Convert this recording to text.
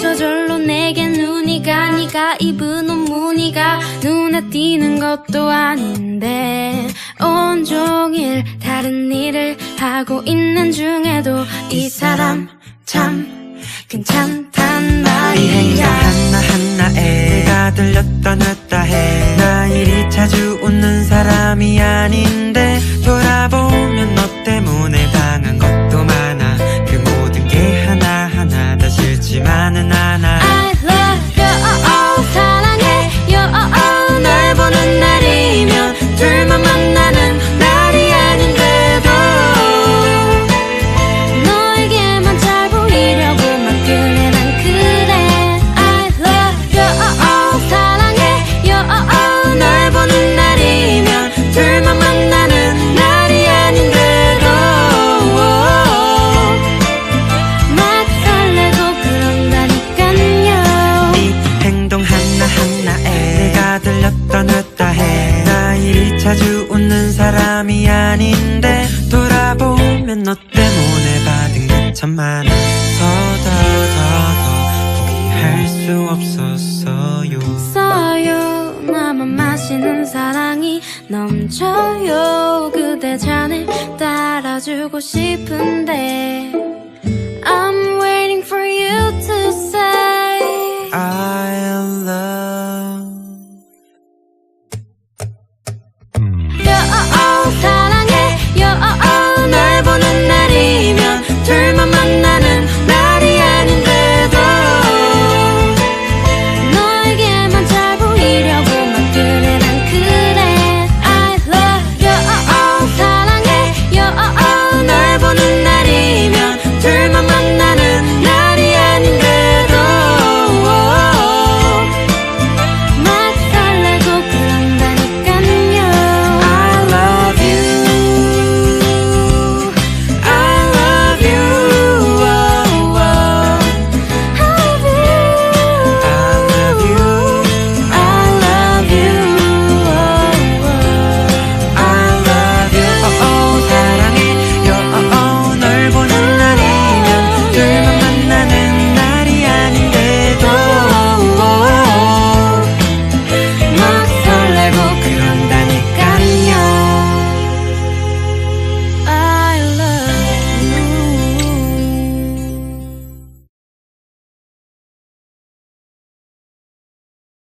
저절로 내게 눈이 가 네가 입은 옷 무늬가 눈에 띄는 것도 아닌데 온종일 다른 일을 하고 있는 중에도 이 사람 참 괜찮단 이 행동 말이야. 하나하나에. 내가 들렸다 놨다 해나 이리 자주 웃는 사람이 아닌데 돌아보면 너 때문에 받은 게 참 많아 더더 더 더 포기할 수 없었어요. 써요. 나만 마시는 사랑이 넘쳐요. 그대 잔을 따라주고 싶은데